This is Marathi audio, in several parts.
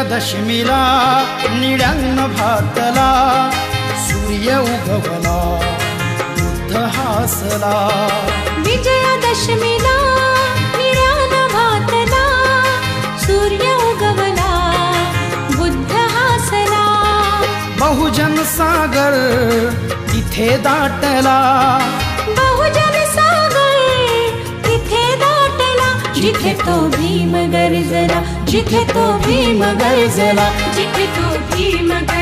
विजयादशमीला निड्यान्न भातला सूर्य उगवला बुद्ध हासला. विजयादशमीला निळ्यान भातला सूर्य उगवला बुद्ध हासला. बहुजन सागर तिथे दाटला. बहुजन सागर तिथे दाटला जिथे तो भीम गरजला. जिथे तो भीम गरजला जिथे तो भीम गरजला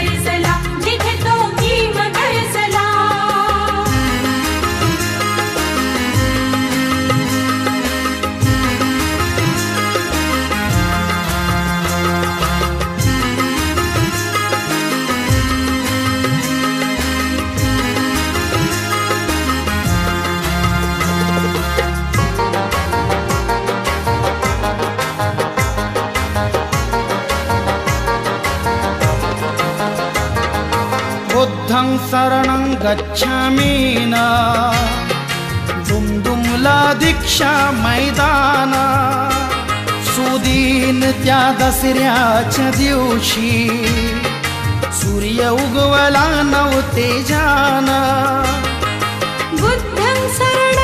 बुद्धं शरणं गच्छामि न। दुम्दुम्ला दीक्षा मैदान। सुदीन त्या दसऱ्याच्या दिवशी। सूर्य उगवला नवतेजान। बुद्धं शरण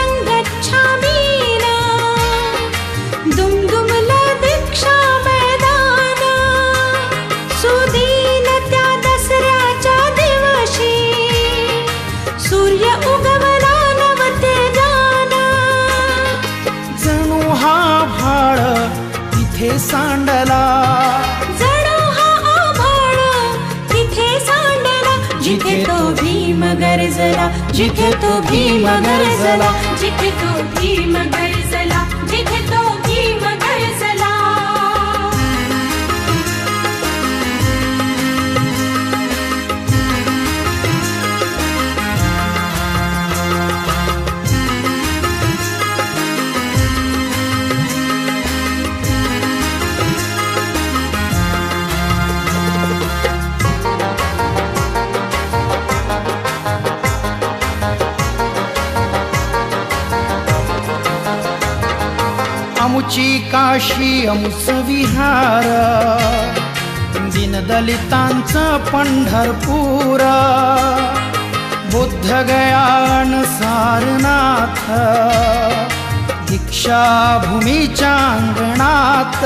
तिथे सांडला. जणू हा आभाळ तिथे सांडला. जिथे तो भीम गरजला जिथे तो भीम गरजला. जिथे तो भीम गरजला. अमुची काशी अमुच विहार. दीनदलितांचं पंढरपूर. बुद्ध गयान सारनाथ. दीक्षाभूमीच्या अंगणात.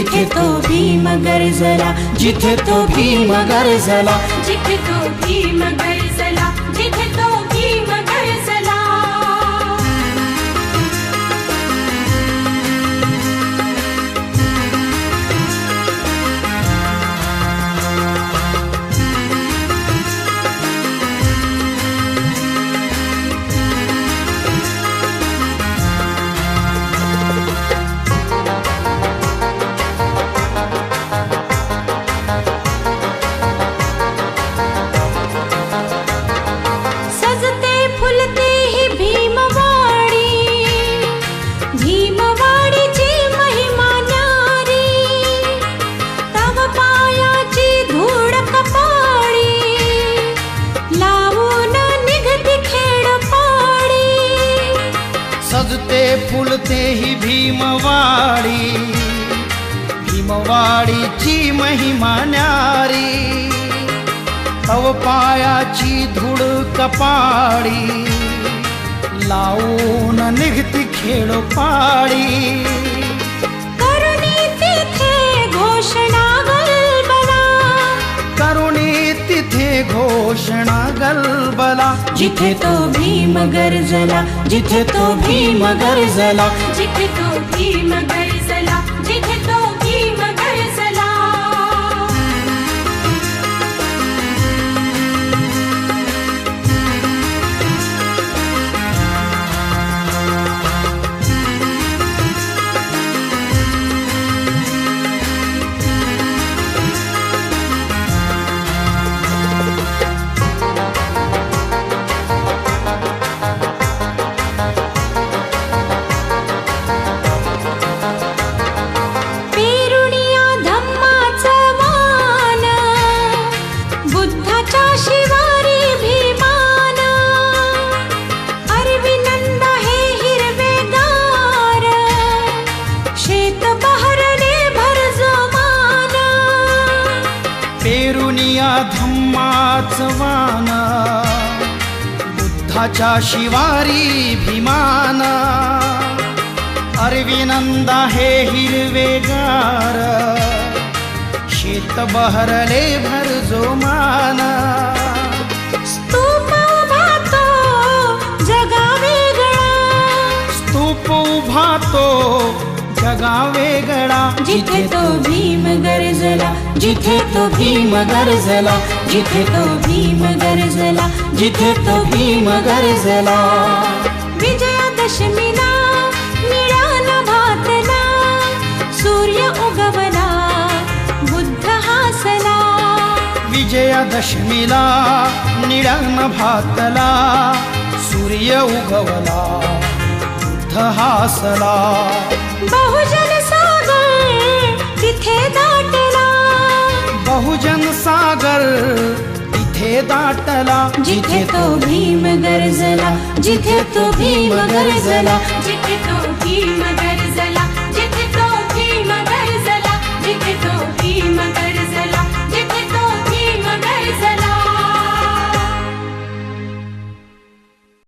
जिथे तो भीम गरजला जिथे तो भीम गरजला. जिथे तो भीम सजते फुलते ही भीमवाडी. भीमवाडीची महिमा न्यारी. तव पायाची धूळ कपाडी लावून निघती खेळ पाडी करुणी तिथे घोषणा करुणी तिथे घोषणा गलबला. जिथे तो भीम गरजला जिथे तो भीम गरजला जिथे तो भीम गरजला. वान बुद्धाच्या शिवारी भीमाना अरविनंदा हे हिरवेगार शेत बहरले भर जो माना जगा वेगळा जिथे तो भीम गरजला. जिथे तो भीम गरजला. जिथे तो भीम गरजला. जिथे तो भीम गरजला. विजयादशमीला भातला. सूर्य उगवला बुद्ध हासला. विजयादशमीला निळ्यान भातला. सूर्य उगवला. बुद्ध हासला. बहुजन सागर तिथे दाटला. बहुजन सागर तिथे दाटला. जिथे तो भीम गरजला जिथे तो भीम गरजला जिथे तो